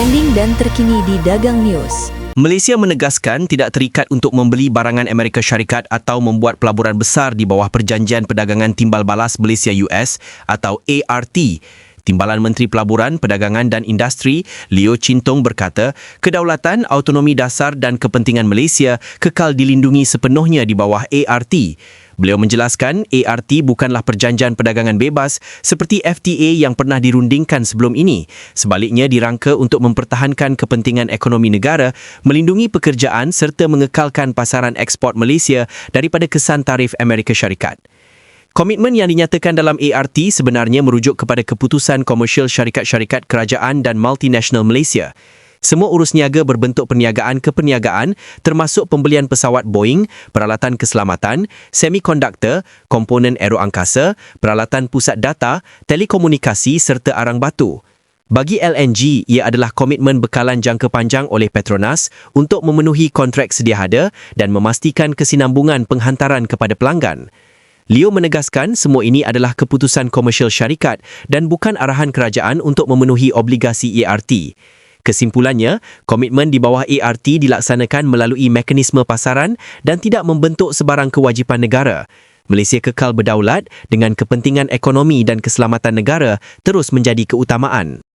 trending dan terkini di Dagang News. Malaysia menegaskan tidak terikat untuk membeli barangan Amerika Syarikat atau membuat pelaburan besar di bawah Perjanjian Perdagangan Timbal Balas Malaysia US atau ART. Timbalan Menteri Pelaburan, Perdagangan dan Industri, Leo Cintong berkata, kedaulatan, autonomi dasar dan kepentingan Malaysia kekal dilindungi sepenuhnya di bawah ART. Beliau menjelaskan ART bukanlah perjanjian perdagangan bebas seperti FTA yang pernah dirundingkan sebelum ini. Sebaliknya dirangka untuk mempertahankan kepentingan ekonomi negara, melindungi pekerjaan serta mengekalkan pasaran ekspor Malaysia daripada kesan tarif Amerika Syarikat. Komitmen yang dinyatakan dalam ART sebenarnya merujuk kepada keputusan komersial syarikat-syarikat kerajaan dan multinasional Malaysia. Semua urus niaga berbentuk perniagaan ke perniagaan termasuk pembelian pesawat Boeing, peralatan keselamatan, semikonduktor, komponen aeroangkasa, peralatan pusat data, telekomunikasi serta arang batu. Bagi LNG, ia adalah komitmen bekalan jangka panjang oleh Petronas untuk memenuhi kontrak sedia ada dan memastikan kesinambungan penghantaran kepada pelanggan. Leo menegaskan semua ini adalah keputusan komersial syarikat dan bukan arahan kerajaan untuk memenuhi obligasi ERT. Kesimpulannya, komitmen di bawah ART dilaksanakan melalui mekanisme pasaran dan tidak membentuk sebarang kewajipan negara. Malaysia kekal berdaulat dengan kepentingan ekonomi dan keselamatan negara terus menjadi keutamaan.